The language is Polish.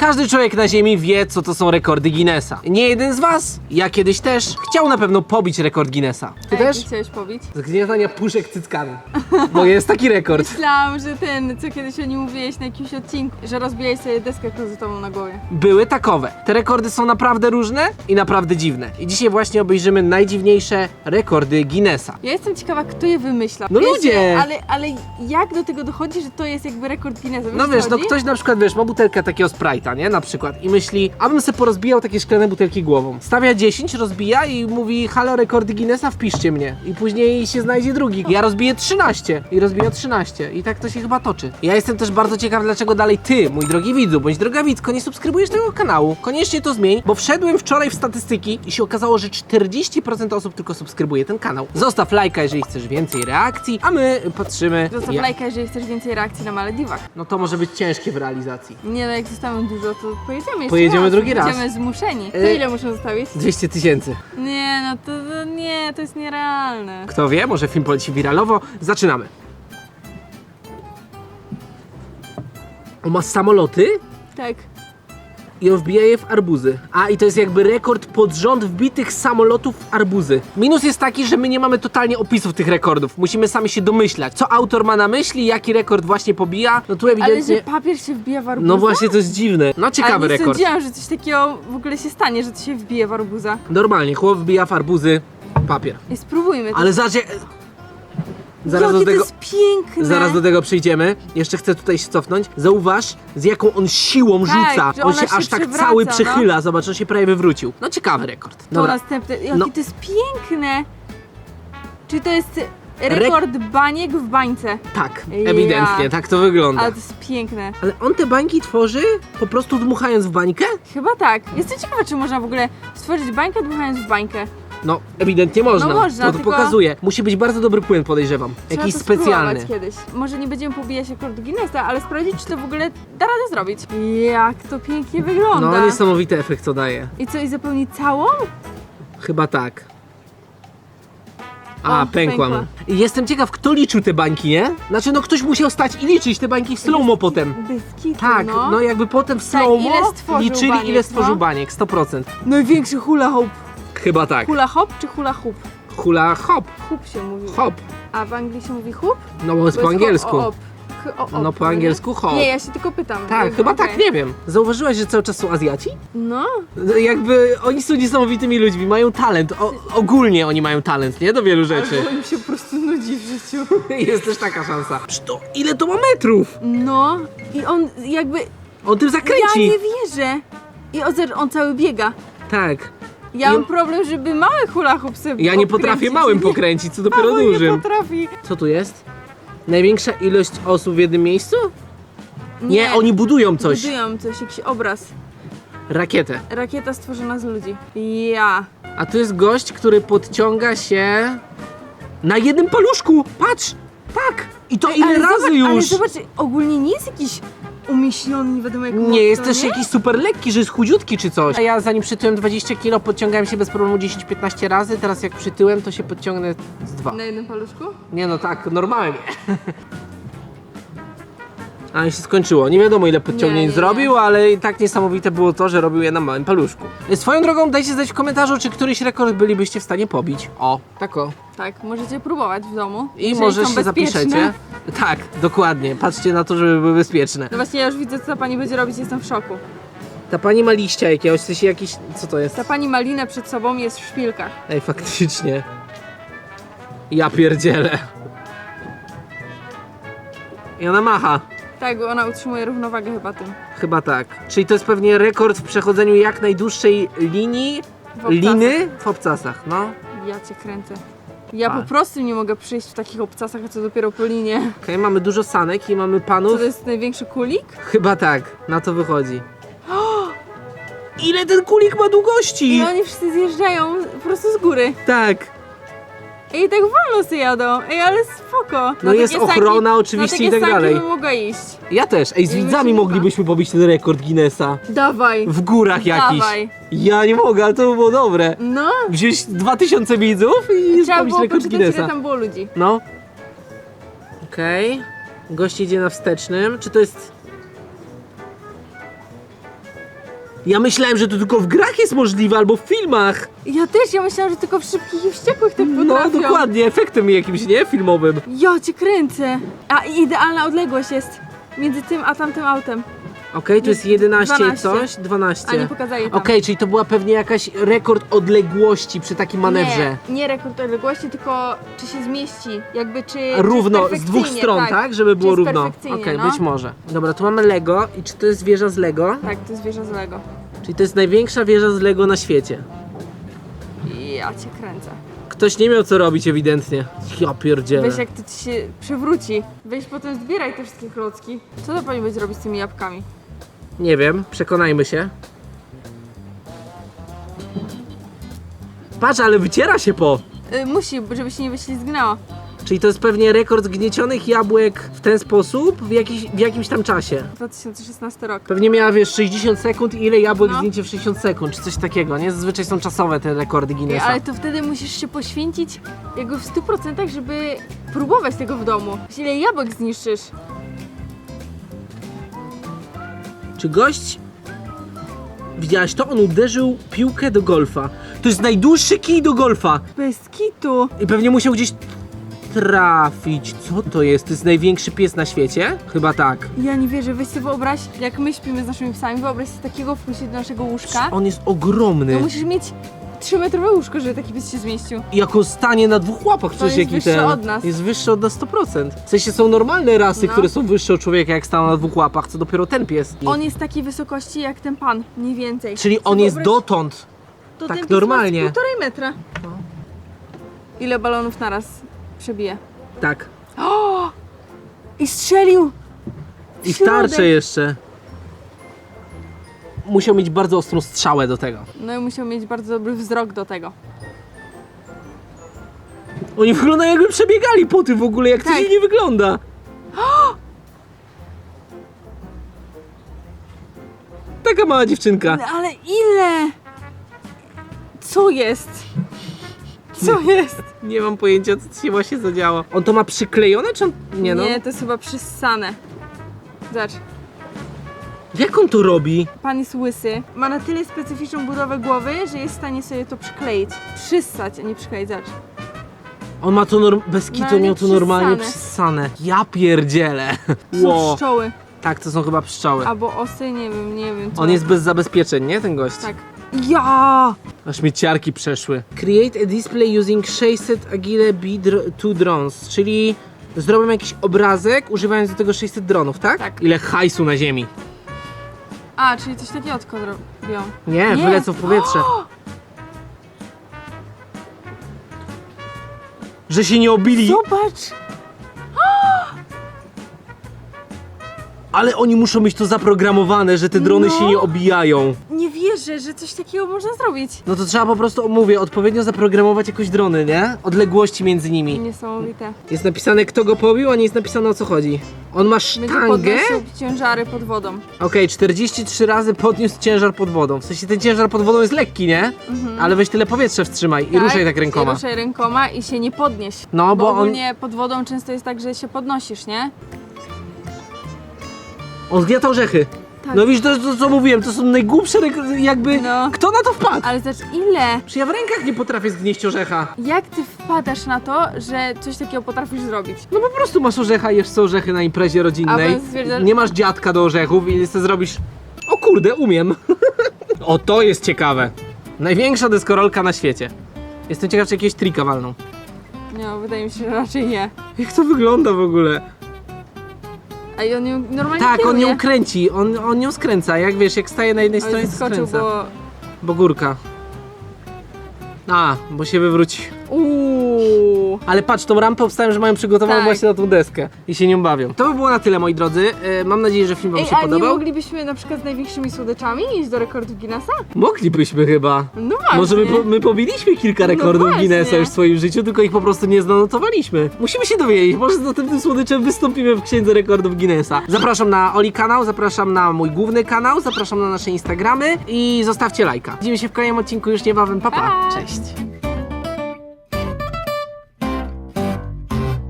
Każdy człowiek na ziemi wie, co to są rekordy Guinnessa. Nie jeden z was, ja kiedyś też, chciał na pewno pobić rekord Guinnessa. Ty też? chciałeś pobić? Zgniatania puszek cyckami. Bo jest taki rekord. Myślałam, że ten, co kiedyś o nim mówiłeś na jakimś odcinku, że rozbijałeś sobie deskę klozetową na głowie. Były takowe. Te rekordy są naprawdę różne i naprawdę dziwne. I dzisiaj właśnie obejrzymy najdziwniejsze rekordy Guinnessa. Ja jestem ciekawa, kto je wymyślał. No ludzie! Ale, ale jak do tego dochodzi, że to jest jakby rekord Guinnessa? No o co wiesz, no chodzi? ktoś na przykład, wiesz, ma butelkę takiego Sprite'a, nie? Na przykład i myśli, abym se porozbijał takie szklane butelki głową. Stawia 10, rozbija i mówi, halo, rekordy Guinnessa, wpiszcie mnie. I później się znajdzie drugi. Ja rozbiję 13 i rozbiję 13 i tak to się chyba toczy. Ja jestem też bardzo ciekaw, dlaczego dalej ty, mój drogi widzu, bądź droga widzko, nie subskrybujesz tego kanału. Koniecznie to zmień, bo wszedłem wczoraj w statystyki i się okazało, że 40% osób tylko subskrybuje ten kanał. Zostaw lajka, jeżeli chcesz więcej reakcji, a my patrzymy... Zostaw jak- lajka, jeżeli chcesz więcej reakcji na Malediwach. No to może być ciężkie w realizacji. Nie no, jak zostawią dużo, to pojedziemy jeszcze Pojedziemy raz. drugi raz. Będziemy zmuszeni. To Y- ile muszę zostawić? 200 tysięcy. Nie no, to, to nie, to jest nierealne. Kto wie, może film poleci wiralowo. Zaczynamy. On ma samoloty Tak. I on wbija je w arbuzy. A i to jest jakby rekord pod rząd wbitych samolotów w arbuzy. Minus jest taki, że my nie mamy totalnie opisów tych rekordów. Musimy sami się domyślać, co autor ma na myśli, jaki rekord właśnie pobija. No tu Ale że ewidentnie... papier się wbija w arbuza? No właśnie, to jest dziwne. No ciekawy Ale nie rekord. sądziłam, że coś takiego w ogóle się stanie, że to się wbije w arbuza. Normalnie, chłop wbija w arbuzy papier. I spróbujmy. Ale zaraz... Zaraz Jakie do tego... to jest piękne! Zaraz do tego przejdziemy. Jeszcze chcę tutaj się cofnąć. Zauważ, z jaką on siłą Tak, rzuca. że On ona się się aż tak przewraca, cały no. przechyla. Zobacz, on się prawie wywrócił. No ciekawy rekord. To Dobra. następne. Jakie No. to jest piękne! Czy to jest rekord baniek w bańce? Tak, Ja. ewidentnie, tak to wygląda. Ale to jest piękne. Ale on te bańki tworzy po prostu dmuchając w bańkę? Chyba tak. Jestem ciekawa, czy można w ogóle stworzyć bańkę dmuchając w bańkę. No, ewidentnie można. No można, to, to tylko- pokazuje. Musi być bardzo dobry płyn, podejrzewam. Trzeba Jakiś to specjalny. spróbować kiedyś. Może nie będziemy pobijać rekordu Guinnessa, ale sprawdzić, czy to w ogóle da radę zrobić. Jak to pięknie wygląda. No, niesamowity efekt to daje. I co, i zapełni całą? Chyba tak. A, O, pękła mu. pękła. I Jestem ciekaw, kto liczył te bańki, nie? Znaczy, no ktoś musiał stać i liczyć te bańki w slow-mo potem. Kitu, Tak, no. no. jakby potem w slow-mo ile stworzył liczyli, baniek, ile stworzył no. baniek, 100%. Największy hula hop. Chyba tak. Hula hop czy hula hoop? Hula hop, Hop się mówi. hop. A w Anglii się mówi hop? No bo jest po angielsku. ho- o- op. H- o- op, No po angielsku hop. Nie, ja się tylko pytam. Tak, Jakby, chyba okej. tak, nie wiem. Zauważyłaś, że cały czas są Azjaci? No, Jakby oni są niesamowitymi ludźmi, mają talent. O, ogólnie oni mają talent, nie? Do wielu rzeczy. albo im się po prostu nudzi w życiu. Jest też taka szansa. Przecież to, ile to ma metrów? No, i on jakby... On tym Ja zakręci. nie wierzę. I on, on cały biega. Tak. Ja mam problem, żeby mały hula hoop sobie Ja nie potrafię małym pokręcić, co Paweł dopiero nie dużym. potrafi. Co tu jest? Największa ilość osób w jednym miejscu? Nie, oni budują coś. Budują coś, jakiś obraz. Rakietę. Rakieta stworzona z ludzi. Ja. A tu jest gość, który podciąga się na jednym paluszku. Patrz! Tak! I to ile razy zobacz, już? Ale zobacz, ogólnie nie jest jakiś umieśniony, nie wiadomo jak mocno, Nie jest też nie? jakiś super lekki, że jest chudziutki czy coś. A ja zanim przytyłem 20 kg, podciągałem się bez problemu 10-15 razy, teraz jak przytyłem, to się podciągnę z dwa. Na jednym paluszku? Nie no tak, normalnie. A i się skończyło. Nie wiadomo ile podciągnięć Nie, nie, nie. zrobił, ale i tak niesamowite było to, że robił je na małym paluszku. Swoją drogą dajcie znać w komentarzu, czy któryś rekord bylibyście w stanie pobić. O, tak o. Tak, możecie próbować w domu. I jeżeli może są się bezpieczne. zapiszecie. Tak, dokładnie. Patrzcie na to, żeby były bezpieczne. No właśnie, ja już widzę, co ta pani będzie robić, jestem w szoku. Ta pani ma liścia jakiegoś, sensie jakiś... Co to jest? Ta pani ma linę przed sobą, jest w szpilkach. Ej, faktycznie. Ja pierdzielę. I ona macha. Tak, bo ona utrzymuje równowagę chyba tym. Chyba tak. Czyli to jest pewnie rekord w przechodzeniu jak najdłuższej linii, W obcasach. liny w obcasach, no. Ja cię kręcę. Ja po prostu nie mogę przyjść w takich obcasach, a co dopiero po linie. Okej, mamy dużo sanek i mamy panów. Co to jest największy kulik? Chyba tak, na to wychodzi. Ile ten kulik ma długości? I oni wszyscy zjeżdżają po prostu z góry. Tak. I tak wolno sobie jadą. Ej, ale spoko. No jest takie ochrona oczywiście na i takie tak dalej. bym mogła iść. Ja też. Ej, z I widzami moglibyśmy pobić ten rekord Guinnessa. Dawaj. W górach jakiś. Dawaj. Ja nie mogę, ale to by było dobre. No. Wziąć 2000 widzów i Trzeba pobić było rekord poczytać, ile Guinnessa. tam było ludzi. No. Okej. Gość idzie na wstecznym. Czy to jest... Ja myślałem, że to tylko w grach jest możliwe, albo w filmach. Ja też, ja myślałam, że tylko w szybkich i wściekłych tak No potrafią. dokładnie, efektem jakimś, nie? Filmowym. Ja cię kręcę. A i idealna odległość jest między tym a tamtym autem. Okej, to jest 11 12. coś, 12. A nie pokazuje tam. Okej, czyli to była pewnie jakaś rekord odległości przy takim manewrze. Nie, nie rekord odległości, tylko czy się zmieści. Jakby czy. Równo, czy z dwóch perfekcyjnie, stron, tak? Żeby Czy było jest równo. Okej, perfekcyjnie, no. być może. Dobra, tu mamy Lego. I czy to jest wieża z Lego? Tak, to jest wieża z Lego. Czyli to jest największa wieża z Lego na świecie. Ja cię kręcę. Ktoś nie miał co robić ewidentnie. Ja pierdzielę. Weź jak to ci się przewróci. Weź potem zbieraj te wszystkie klocki. Co to pani będzie robić z tymi jabłkami? Nie wiem, przekonajmy się. Patrz, ale wyciera się po. Y, musi, żeby się nie wyślizgnęło. Czyli to jest pewnie rekord gniecionych jabłek w ten sposób w, jakiś, w jakimś tam czasie. 2016 rok. Pewnie miała, wiesz, 60 sekund i ile jabłek No. zdjęcie w 60 sekund, czy coś takiego, nie? Zazwyczaj są czasowe te rekordy Ej, Guinnessa. ale to wtedy musisz się poświęcić jakby w 100%, żeby próbować tego w domu. Ile jabłek zniszczysz? Czy gość... Widziałaś to? On uderzył piłkę do golfa. To jest najdłuższy kij do golfa. Bez kitu. I pewnie musiał gdzieś trafić. Co to jest? To jest największy pies na świecie? Chyba tak. Ja nie wierzę, weź sobie wyobraź, jak my śpimy z naszymi psami, wyobraź sobie takiego wpuścić do naszego łóżka. On jest ogromny. To musisz mieć 3-metrowe łóżko, żeby taki pies się zmieścił. I Jak on stanie na dwóch łapach, przecież jest jaki wyższy ten. od nas. Jest wyższy od nas 100%. W sensie są normalne rasy, No. które są wyższe od człowieka, jak staną na dwóch łapach, co dopiero ten pies. On jest takiej wysokości jak ten pan, mniej więcej. Czyli on jest wyobraź- dotąd. to tak ten pies normalnie. Ma z półtorej metra. Ile balonów naraz przebije? Tak. O! I strzelił! I w środek. tarczę jeszcze. Musiał mieć bardzo ostrą strzałę do tego. No i musiał mieć bardzo dobry wzrok do tego. Oni wyglądają jakby przebiegali po tym w ogóle, jak to Tak. nie wygląda. Taka mała dziewczynka. Ale, ale ile? Co jest? Co jest? Nie mam pojęcia, co się właśnie zadziało. On to ma przyklejone, czy on... Nie no. Nie, to jest chyba przyssane. Zobacz, Jak on to robi? pan jest łysy, ma na tyle specyficzną budowę głowy, że jest w stanie sobie to przykleić. Przyssać, a nie przykleić, zobacz. On ma to norm... bez kitu, Normalnie miał to normalnie przyssane. Ja pierdzielę. Są Ło. pszczoły. Tak, to są chyba pszczoły. Albo osy, nie wiem, nie wiem co. On jest bez zabezpieczeń, nie? Ten gość. Tak. Ja! Aż mi ciarki przeszły. Create a display using 600 Agile B2 drones, czyli zrobię jakiś obrazek używając do tego 600 dronów, tak? Tak. Ile hajsu na ziemi. A, czyli coś takiego od kogo robią. Nie, Nie. wylecą w powietrze. Że się nie obili, Zobacz! ale oni muszą mieć to zaprogramowane, że te drony No. się nie obijają. Nie wierzę, że coś takiego można zrobić. No to trzeba po prostu, mówię, odpowiednio zaprogramować jakoś drony, nie? Odległości między nimi. Niesamowite. Jest napisane kto go pobił, a nie jest napisane o co chodzi. On ma sztangę. podnosił ciężary pod wodą. Okej, 43 razy podniósł ciężar pod wodą. W sensie ten ciężar pod wodą jest lekki, nie? Ale weź tyle powietrza wstrzymaj i ruszaj tak rękoma. I ruszaj rękoma i się nie podnieś. No, Bo, bo on, ogólnie pod wodą często jest tak, że się podnosisz, nie? on zgniata orzechy. Tak. No widzisz, to jest to co mówiłem, to są najgłupsze rek- jakby... No. Kto na to wpadł? Ale zobacz, ile? Czy ja w rękach nie potrafię zgnieść orzecha? Jak ty wpadasz na to, że coś takiego potrafisz zrobić? No po prostu masz orzecha, jesz sobie orzechy na imprezie rodzinnej. Stwierdza- Nie masz dziadka do orzechów i sobie zrobisz... O kurde, umiem. o, to jest ciekawe. Największa deskorolka na świecie. Jestem ciekaw, czy jakiegoś trika walną. Nie, no, wydaje mi się, że raczej nie. Jak to wygląda w ogóle? A i on ją normalnie Tak, on kieruje. ją kręci, on, on ją skręca, jak wiesz, jak staje na jednej stronie, to skręca. Bo... bo... górka. A, bo się wywróci. Uuu. Ale patrz, tą rampę obstałem, że mają przygotowaną Tak. właśnie na tą deskę i się nią bawią. To by było na tyle, moi drodzy. E, mam nadzieję, że film wam Ej, się a nie podobał. moglibyśmy na przykład z największymi słodyczami iść do rekordów Guinnessa? Moglibyśmy chyba. No właśnie. Może my, po, my pobiliśmy kilka No rekordów właśnie. Guinnessa już w swoim życiu, tylko ich po prostu nie zanotowaliśmy. Musimy się dowiedzieć, może z następnym słodyczem wystąpimy w księdze rekordów Guinnessa. Zapraszam na Oli kanał, zapraszam na mój główny kanał, zapraszam na nasze Instagramy i zostawcie lajka. Widzimy się w kolejnym odcinku już niebawem. Pa, pa. Pa. Cześć.